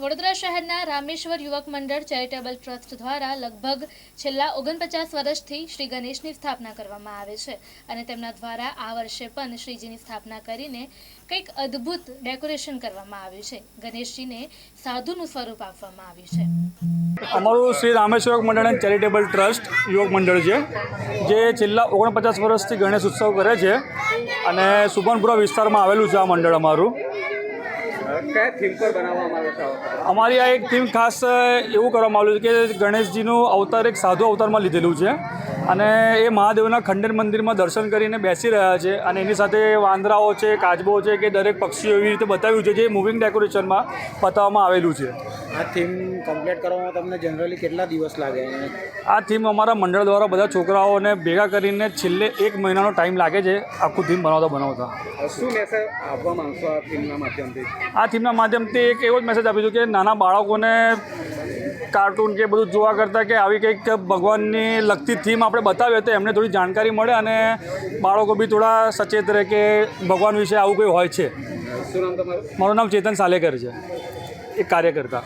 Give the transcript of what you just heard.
વડોદરા શહેરના રામેશ્વર યુવક મંડળ ચેરિટેબલ ટ્રસ્ટ દ્વારા લગભગ છેલ્લા ઓગણપચાસ વર્ષથી શ્રી ગણેશની સ્થાપના કરવામાં આવે છે અને તેમના દ્વારા આ વર્ષે પણ શ્રીજીની સ્થાપના કરીને કંઈક અદ્ભુત ડેકોરેશન કરવામાં આવ્યું છે. ગણેશજીને સાધુનું સ્વરૂપ આપવામાં આવ્યું છે. અમારું શ્રી રામેશ્વર મંડળ એન્ડ ચેરિટેબલ ટ્રસ્ટ યુવક મંડળ છે, જે છેલ્લા ઓગણપચાસ વર્ષથી ગણેશ ઉત્સવ કરે છે અને સુભનપુરા વિસ્તારમાં આવેલું છે આ મંડળ અમારું. અમારી આ એક થીમ ખાસ એવું કરવામાં આવ્યું છે કે ગણેશજીનું અવતાર એક સાધુ અવતારમાં લીધેલું છે. અને એ મહાદેવના ખંડેર મંદિરમાં દર્શન કરીને બેસી રહ્યા છે અને એની સાથે વાંદરાઓ છે કાચબો છે કે દરેક પક્ષીઓ એવી રીતે બતાવ્યું છે જે મૂવિંગ ડેકોરેશનમાં બતાવવામાં આવેલું છે. આ થીમ કમ્પ્લીટ કરવામાં તમને જનરલી કેટલા દિવસ લાગે? આ થીમ અમારા મંડળ દ્વારા બધા છોકરાઓને ભેગા કરીને છેલ્લે એક મહિનાનો ટાઈમ લાગે છે આખું થીમ બનાવતા બનાવતા. શું મેસેજ આપવા માંગશો આ થીમના માધ્યમથી? આ થીમના માધ્યમથી એક એવો જ મેસેજ આપીશું કે નાના બાળકોને કાર્ટૂન કે બધું જોવા કરતાં કે આવી કંઈક ભગવાનની લગતી થીમ આપણે બતાવીએ તો એમને થોડી જાણકારી મળે અને બાળકો બી થોડા સચેત રહે કે ભગવાન વિશે આવું કંઈ હોય છે. મારું નામ ચેતન સાલેકર છે. એક કાર્યકર્તા.